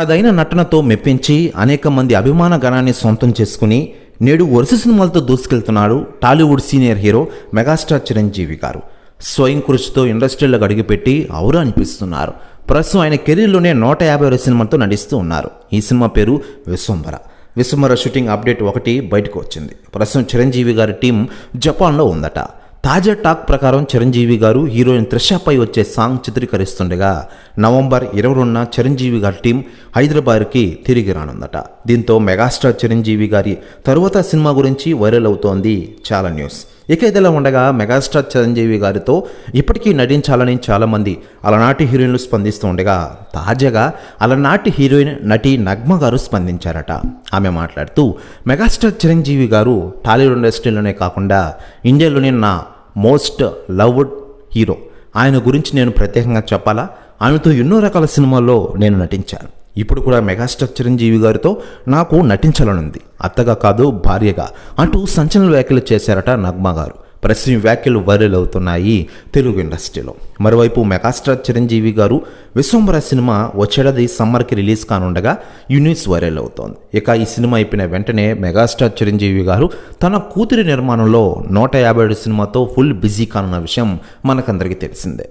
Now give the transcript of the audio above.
తనదైన నటనతో మెప్పించి అనేక మంది అభిమాన గణాన్ని సొంతం చేసుకుని నేడు వరుస సినిమాలతో దూసుకెళ్తున్నాడు Tollywood senior hero megastar Chiranjeevi గారు. స్వయం కృషితో ఇండస్ట్రీలకు అడుగుపెట్టి ఔరా అనిపిస్తున్నారు. ప్రస్తుతం ఆయన కెరీర్లోనే నూట యాభై ఆరు సినిమాలతో నటిస్తూ ఉన్నారు. ఈ సినిమా పేరు విశ్వంబర విశ్వంబర షూటింగ్ అప్డేట్ ఒకటి బయటకు వచ్చింది. ప్రస్తుతం చిరంజీవి గారి టీం జపాన్లో ఉందట. తాజా టాక్ ప్రకారం చిరంజీవి గారు హీరోయిన్ త్రిషపై వచ్చే సాంగ్ చిత్రీకరిస్తుండగా నవంబర్ ఇరవై రెండున చిరంజీవి గారి టీం హైదరాబాద్కి తిరిగి రానుందట. దీంతో మెగాస్టార్ చిరంజీవి గారి తరువాత సినిమా గురించి వైరల్ అవుతోంది చాలా న్యూస్. ఇక ఇదిలా ఉండగా మెగాస్టార్ చిరంజీవి గారితో ఇప్పటికీ నటించాలని చాలామంది అలనాటి హీరోయిన్లు స్పందిస్తూ ఉండగా తాజాగా అలనాటి హీరోయిన్ నటి నగ్మ గారు స్పందించారట. ఆమె మాట్లాడుతూ మెగాస్టార్ చిరంజీవి గారు టాలీవుడ్ ఇండస్ట్రీలోనే కాకుండా ఇండియాలోనే నా మోస్ట్ లవ్డ్ హీరో. ఆయన గురించి నేను ప్రత్యేకంగా చెప్పాలా? ఆమెతో ఎన్నో రకాల సినిమాల్లో నేను నటించాను. ఇప్పుడు కూడా మెగాస్టార్ చిరంజీవి గారితో నాకు నటించాలనుంది. అత్తగా కాదు భార్యగా అంటూ సంచలన వ్యాఖ్యలు చేశారట నగ్మా గారు. ప్రస్తుతం వ్యాఖ్యలు వైరల్ అవుతున్నాయి తెలుగు ఇండస్ట్రీలో. మరోవైపు మెగాస్టార్ చిరంజీవి గారు విశ్వంబర సినిమా వచ్చేడాది సమ్మర్కి రిలీజ్ కానుండగా ఈ వైరల్ అవుతోంది. ఇక ఈ సినిమా అయిపోయిన వెంటనే మెగాస్టార్ చిరంజీవి గారు తన కూతురి నిర్మాణంలో నూట యాభై ఏడు సినిమాతో ఫుల్ బిజీ కానున్న విషయం మనకందరికీ తెలిసిందే.